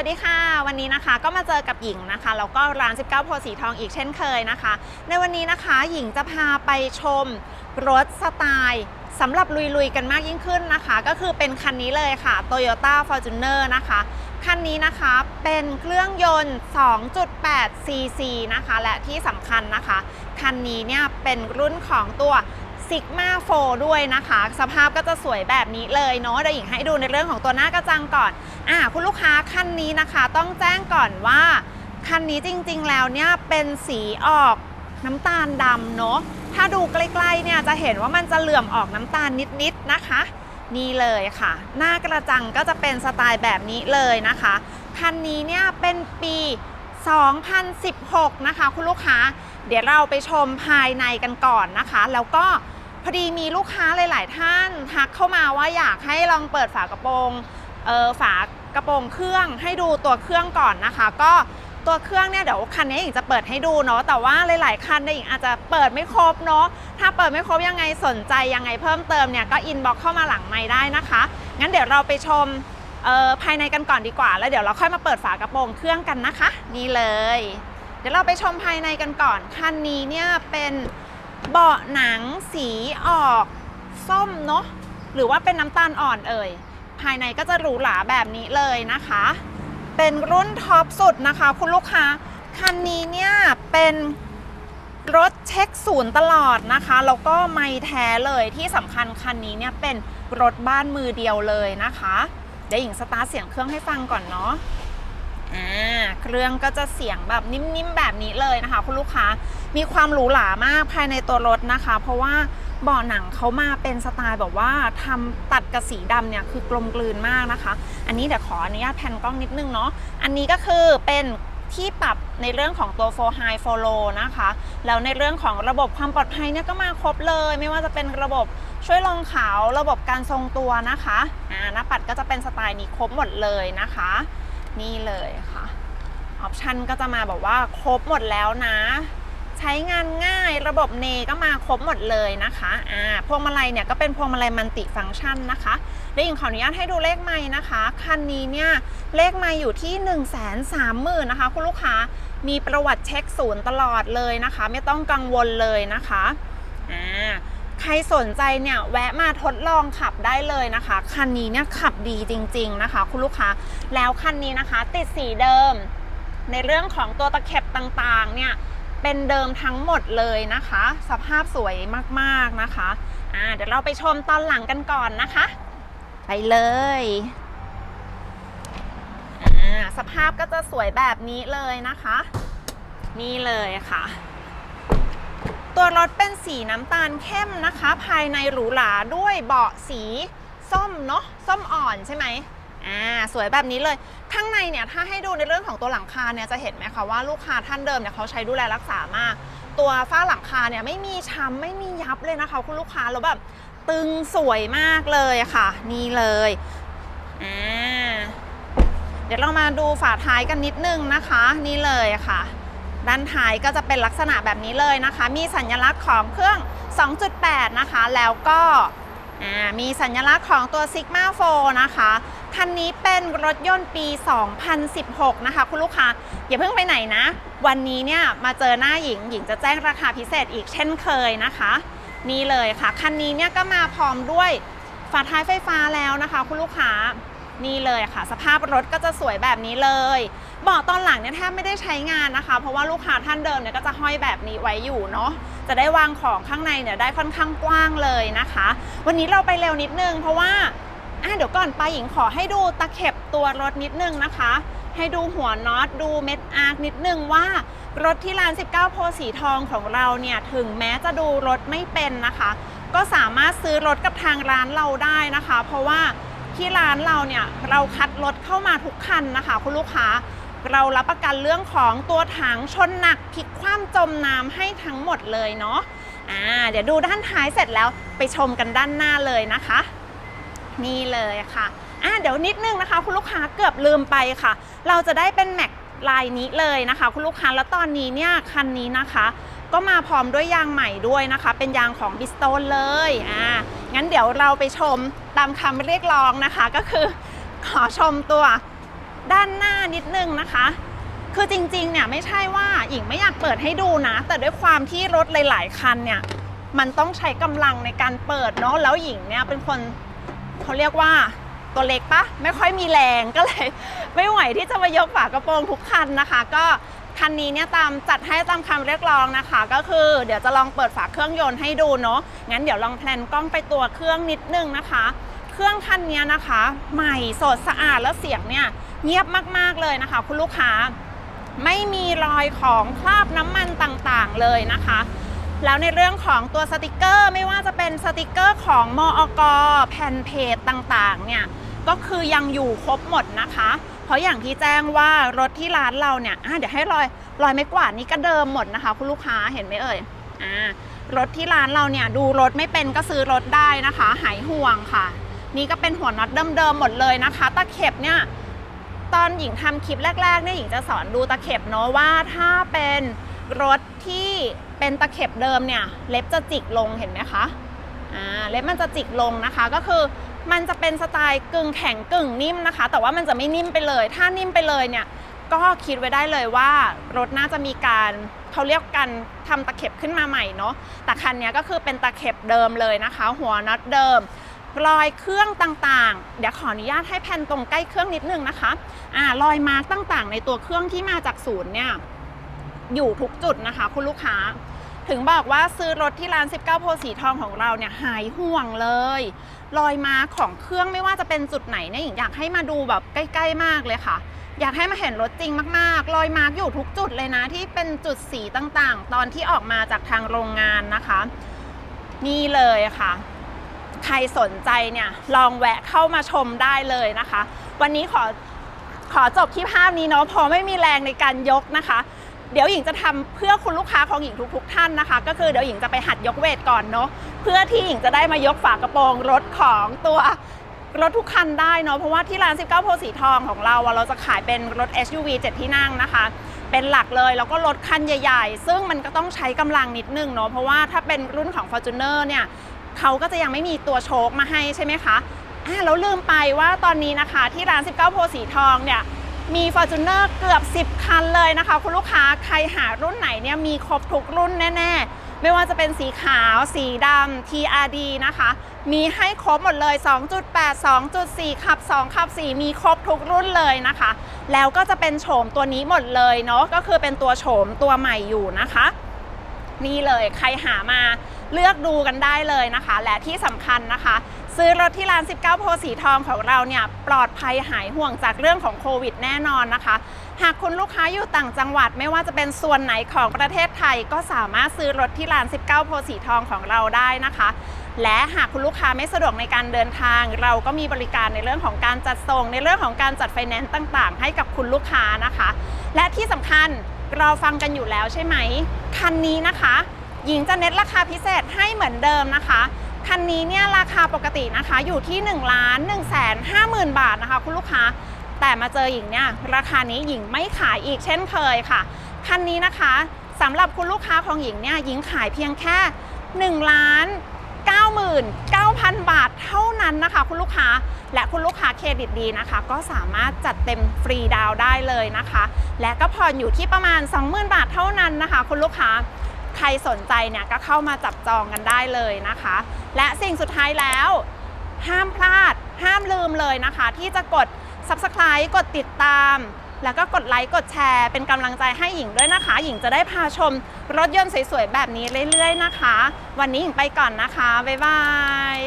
วัสดีค่ะ วันนี้นะคะก็มาเจอกับหญิงนะคะแล้วก็ร้าน 19โพสีทองอีกเช่นเคยนะคะ ในวันนี้นะคะหญิงจะพาไปชมรถสไตล์สำหรับลุยๆกันมากยิ่งขึ้นนะคะ ก็คือเป็นคันนี้เลยค่ะ Toyota Fortuner นะคะ คันนี้นะคะเป็นเครื่องยนต์ 2.8 cc นะคะ และที่สำคัญนะคะ คันนี้เนี่ยเป็นรุ่นของตัว Sigma 4ด้วยนะคะ สภาพก็จะสวยแบบนี้เลยเนาะเดี๋ยวหญิงให้ดูในเรื่องของตัวหน้ากระจังก่อนอ่าคุณลูกค้าคันนี้นะคะ ต้องแจ้งก่อนว่าคันนี้จริงๆแล้วเนี่ยเป็นสีออกน้ำตาลดำเนาะถ้าดูใกล้ๆเนี่ยจะเห็นว่ามันจะเหลื่อมออกน้ำตาลนิดๆนะคะ นี่เลยค่ะ หน้ากระจังก็จะเป็นสไตล์แบบนี้เลยนะคะคันนี้เนี่ยเป็นปี 2016 นะคะ คุณลูกค้า เดี๋ยวเราไปชมภายในกันก่อนนะคะ แล้วก็ พอดีมีลูกค้าหลาย ๆ ท่านทักเข้ามาว่าอยากให้ลองเปิดฝากระโปรงเออฝากระโปรงเครื่องให้ดูตัวเครื่องก่อนนะคะ ก็ตัวเครื่องเนี่ยเดี๋ยวคันนี้หญิงจะเปิดให้ดูเนาะแต่ว่าหลาย ๆ คันเนี่ยหญิงอาจจะเปิดไม่ครบเนาะถ้าเปิดไม่ครบยังไงสนใจยังไงเพิ่มเติมเนี่ยก็อินบ็อกเข้ามาหลังไม้ได้นะคะ งั้นเดี๋ยวเราไปชมเอ่อภายในกันก่อนดีกว่า แล้วเดี๋ยวเราค่อยมาเปิดฝากระโปรงเครื่องกันนะคะ นี่เลย เดี๋ยวเราไปชมภายในกันก่อนคันนี้เนี่ยเป็น เบาะหนังสีออกส้มเนาะหรือว่าเป็นน้ำตาลอ่อนเอ่ย ภายในก็จะหรูหราแบบนี้เลยนะคะ เป็นรุ่นท็อปสุดนะคะ คุณลูกค้า คันนี้เนี่ยเป็นรถเช็คศูนย์ตลอดนะคะ แล้วก็ไม่แท้เลยที่สำคัญคันนี้เนี่ยเป็นรถบ้านมือเดียวเลยนะคะ เดี๋ยวหญิงสตาร์ทเสียงเครื่องให้ฟังก่อนเนาะ อ่าเครื่องก็จะเสียงแบบนิ่มๆแบบนี้เลยนะคะ คุณลูกค้ามีความหรูหรามากภายในตัวรถนะคะ เพราะว่าเบาะหนังเขามาเป็นสไตล์แบบว่าทำตัดกับสีดำเนี่ยคือกลมกลืนมากนะคะ อันนี้เดี๋ยวขออนุญาตแผ่นกล้องนิดนึงเนาะอันนี้ก็คือเป็นที่ปรับในเรื่องของตัว for high for low นะคะ แล้วในเรื่องของระบบความปลอดภัยเนี่ยก็มาครบเลย ไม่ว่าจะเป็นระบบช่วยรองขาว ระบบการทรงตัวนะคะ อ่าหน้าปัดก็จะเป็นสไตล์นี้ครบหมดเลยนะคะ นี่เลยค่ะ ออปชันก็จะมาแบบว่าครบหมดแล้วนะ ใช้งานง่ายระบบเนก็มาครบหมดเลยนะคะอ่าพวงมาลัยเนี่ยก็เป็นพวงมาลัยมัลติฟังก์ชันนะคะเดี๋ยวหญิงขออนุญาตให้ดูเลขไม้นะคะ คันนี้เนี่ยเลขไม้อยู่ที่ 1 3 0 0 0 0นะคะ คุณลูกค้ามีประวัติเช็คศูนย์ตลอดเลยนะคะ ไม่ต้องกังวลเลยนะคะอ่า ใครสนใจเนี่ยแวะมาทดลองขับได้เลยนะคะ คันนี้เนี่ยขับดีจริง ๆนะคะ คุณลูกค้าแล้วคันนี้นะคะ ติดสีเดิม ในเรื่องของตัวตะเข็บต่างๆเนี่ยเป็นเดิมทั้งหมดเลยนะคะ สภาพสวยมากๆนะคะอ่าเดี๋ยวเราไปชมตอนหลังกันก่อนนะคะ ไปเลยอ่าสภาพก็จะสวยแบบนี้เลยนะคะ นี่เลยค่ะ ตัวรถเป็นสีน้ำตาลเข้มนะคะ ภายในหรูหราด้วยเบาะสีส้มเนาะส้มอ่อนใช่ไหมอ่าสวยแบบนี้เลย ข้างในเนี่ยถ้าให้ดูในเรื่องของตัวหลังคาเนี่ยจะเห็นไหมคะว่าลูกค้าท่านเดิมเนี่ยเขาใช้ดูแลรักษามาก ตัวฝ้าหลังคาเนี่ยไม่มีช้ำไม่มียับเลยนะคะ คุณลูกค้าแล้วแบบตึงสวยมากเลยค่ะ นี่เลยอ่าเดี๋ยวเรามาดูฝาท้ายกันนิดนึงนะคะ นี่เลยค่ะ ด้านท้ายก็จะเป็นลักษณะแบบนี้เลยนะคะ มีสัญลักษณ์ของเครื่อง 2.8 นะคะ แล้วก็มีสัญลักษณ์ของตัว Sigma 4 นะคะ คันนี้เป็นรถยนต์ปี 2016 นะคะ คุณลูกค้า อย่าเพิ่งไปไหนนะ วันนี้เนี่ยมาเจอหน้าหญิง หญิงจะแจ้งราคาพิเศษอีกเช่นเคยนะคะ นี่เลยค่ะ คันนี้เนี่ยก็มาพร้อมด้วยฝาท้ายไฟฟ้าแล้วนะคะ คุณลูกค้า นี่เลยค่ะ สภาพรถก็จะสวยแบบนี้เลย เบาะตอนหลังเนี่ยแทบไม่ได้ใช้งานนะคะ เพราะว่าลูกค้าท่านเดิมเนี่ยก็จะห้อยแบบนี้ไว้อยู่เนาะจะได้วางของข้างในเนี่ยได้ค่อนข้างกว้างเลยนะคะ วันนี้เราไปเร็วนิดนึง เพราะว่าอะเดี๋ยวก่อนไปหญิงขอให้ดูตะเข็บตัวรถนิดนึงนะคะ ให้ดูหัวน็อตดูเม็ดอาร์คนิดนึงว่ารถที่ร้าน 19 โพสีทองของเราเนี่ยถึงแม้จะดูรถไม่เป็นนะคะ ก็สามารถซื้อรถกับทางร้านเราได้นะคะ เพราะว่าที่ร้านเราเนี่ยเราคัดรถเข้ามาทุกคันนะคะ คุณลูกค้า เรารับประกันเรื่องของตัวถังชนหนักพลิกคว่ำจมน้ำให้ทั้งหมดเลยเนาะอ่าเดี๋ยวดูด้านท้ายเสร็จแล้วไปชมกันด้านหน้าเลยนะคะ นี่เลยค่ะอะเดี๋ยวนิดนึงนะคะ คุณลูกค้าเกือบลืมไปค่ะ เราจะได้เป็นแม็กลายนี้เลยนะคะ คุณลูกค้าแล้วตอนนี้เนี่ยคันนี้นะคะ ก็มาพร้อมด้วยยางใหม่ด้วยนะคะ เป็นยางของบิสโตนเลยอ่างั้นเดี๋ยวเราไปชมตามคำเรียกร้องนะคะ ก็คือขอชมตัว ด้านหน้านิดนึงนะคะ คือจริงๆเนี่ยไม่ใช่ว่าหญิงไม่อยากเปิดให้ดูนะ แต่ด้วยความที่รถหลาย ๆ คันเนี่ยมันต้องใช้กำลังในการเปิดเนาะแล้วหญิงเนี่ยเป็นคนเขาเรียกว่าตัวเล็กปะไม่ค่อยมีแรงก็เลย ไม่ไหวที่จะมายกฝากระโปรงทุกคันนะคะ ก็คันนี้เนี่ยตามจัดให้ตามคำเรียกร้องนะคะ ก็คือเดี๋ยวจะลองเปิดฝาเครื่องยนต์ให้ดูเนาะงั้นเดี๋ยวลองแพลนกล้องไปตัวเครื่องนิดนึงนะคะ เครื่องคันนี้นะคะ ใหม่สดสะอาดแล้วเสียงเนี่ยเงียบมากๆเลยนะคะ คุณลูกค้าไม่มีรอยของคราบน้ำมันต่างๆเลยนะคะ แล้วในเรื่องของตัวสติกเกอร์ไม่ว่าจะเป็นสติกเกอร์ของมอกแผ่นเพจต่างๆเนี่ยก็คือยังอยู่ครบหมดนะคะ เพราะอย่างที่แจ้งว่ารถที่ร้านเราเนี่ยเดี๋ยวให้รอยรอยไม้กวาดนี้ก็เดิมหมดนะคะ คุณลูกค้าเห็นไหมเอ่ยอ่ารถที่ร้านเราเนี่ยดูรถไม่เป็นก็ซื้อรถได้นะคะ หายห่วงค่ะ นี่ก็เป็นหัวน็อตเดิมๆหมดเลยนะคะ ตะเข็บเนี่ยตอนหญิงทำคลิปแรกๆเนี่ยหญิงจะสอนดูตะเข็บเนาะว่าถ้าเป็นรถที่เป็นตะเข็บเดิมเนี่ยเล็บจะจิกลงเห็นไหมคะอ่าเล็บมันจะจิกลงนะคะก็คือมันจะเป็นสไตล์กึ่งแข็งกึ่งนิ่มนะคะ แต่ว่ามันจะไม่นิ่มไปเลย ถ้านิ่มไปเลยเนี่ยก็คิดไว้ได้เลยว่ารถน่าจะมีการเขาเรียกกันทำตะเข็บขึ้นมาใหม่เนาะแต่คันเนี้ยก็คือเป็นตะเข็บเดิมเลยนะคะ หัวน็อตเดิม รอยเครื่องต่างๆ เดี๋ยวขออนุญาตให้แผ่นตรงใกล้เครื่องนิดนึงนะคะอ่ารอยมาร์กต่างๆ ในตัวเครื่องที่มาจากศูนย์เนี่ยอยู่ทุกจุดนะคะ คุณลูกค้า ถึงบอกว่าซื้อรถที่ร้าน 19 โพสีทองของเราเนี่ยหายห่วงเลย รอยมาของเครื่องไม่ว่าจะเป็นจุดไหนเนี่ยอยากให้มาดูแบบใกล้ ๆ มากเลยค่ะ อยากให้มาเห็นรถจริงมากๆ รอยมาร์กอยู่ทุกจุดเลยนะ ที่เป็นจุดสีต่างๆ ตอนที่ออกมาจากทางโรงงานนะคะ นี่เลยค่ะ ใครสนใจเนี่ยลองแวะเข้ามาชมได้เลยนะคะ วันนี้ขอขอจบที่ภาพนี้เนาะเพอไม่มีแรงในการยกนะคะ เดี๋ยวหญิงจะทำเพื่อคุณลูกค้าของหญิงทุกๆท่านนะคะ ก็คือเดี๋ยวหญิงจะไปหัดยกเวทก่อนเนาะเพื่อที่หญิงจะได้มายกฝากระโปรงรถของตัวรถทุกคันได้เนาะเพราะว่าที่ร้าน 19 โพสีทองของเราเราจะขายเป็นรถ SUV 7 ที่นั่งนะคะ เป็นหลักเลยแล้วก็รถคันใหญ่ ๆ ซึ่งมันก็ต้องใช้กำลังนิดนึงเนาะเพราะว่าถ้าเป็นรุ่นของ Fortuner เนี่ย เขาก็จะยังไม่มีตัวโชคมาให้ใช่ไหมคะอ่าแล้วลืมไปว่าตอนนี้นะคะที่ร้าน 19 โพสีทองเนี่ยมี Fortuner เกือบ 10 คันเลยนะคะ คุณลูกค้าใครหารุ่นไหนเนี่ยมีครบทุกรุ่นแน่ ๆ ไม่ว่าจะเป็นสีขาว สีดำ TRD นะคะ มีให้ครบหมดเลย 2.8 2.4 ขับ 2 ขับ 4 มีครบทุกรุ่นเลยนะคะ แล้วก็จะเป็นโฉมตัวนี้หมดเลยเนาะก็คือเป็นตัวโฉมตัวใหม่อยู่นะคะ นี่เลยใครหามาเลือกดูกันได้เลยนะคะ และที่สำคัญนะคะ ซื้อรถที่ร้าน 19 โพสีทองของเราเนี่ยปลอดภัยหายห่วงจากเรื่องของโควิดแน่นอนนะคะ หากคุณลูกค้าอยู่ต่างจังหวัด ไม่ว่าจะเป็นส่วนไหนของประเทศไทย ก็สามารถซื้อรถที่ร้าน 19 โพสีทองของเราได้นะคะ และหากคุณลูกค้าไม่สะดวกในการเดินทาง เราก็มีบริการในเรื่องของการจัดส่ง ในเรื่องของการจัดไฟแนนซ์ต่าง ๆ ให้กับคุณลูกค้านะคะ และที่สำคัญ ราฟังกันอยู่แล้วใช่ไหม คันนี้นะคะ หญิงจะเน็ตราคาพิเศษให้เหมือนเดิมนะคะ คันนี้เนี่ยราคาปกตินะคะอยู่ที่1ล้าน1แสน5หมื่นบาทนะคะ คุณลูกค้า แต่มาเจอหญิงเนี่ยราคานี้หญิงไม่ขายอีกเช่นเคยค่ะ คันนี้นะคะสำหรับคุณลูกค้าของหญิงเนี่ยหญิงขายเพียงแค่1ล้าน 99,000 บาทเท่านั้นนะคะ คุณลูกค้าและคุณลูกค้าเครดิตดีนะคะ ก็สามารถจัดเต็มฟรีดาวได้เลยนะคะ และก็ผ่อนอยู่ที่ประมาณ 20,000 บาทเท่านั้นนะคะ คุณลูกค้าใครสนใจเนี่ยก็เข้ามาจับจองกันได้เลยนะคะ และสิ่งสุดท้ายแล้วห้ามพลาด ห้ามลืมเลยนะคะ ที่จะกด subscribe กดติดตาม แล้วก็กดไลค์กดแชร์เป็นกำลังใจให้หญิงด้วยนะคะ หญิงจะได้พาชมรถยนต์สวยๆแบบนี้เรื่อยๆนะคะ วันนี้หญิงไปก่อนนะคะ บ๊ายบาย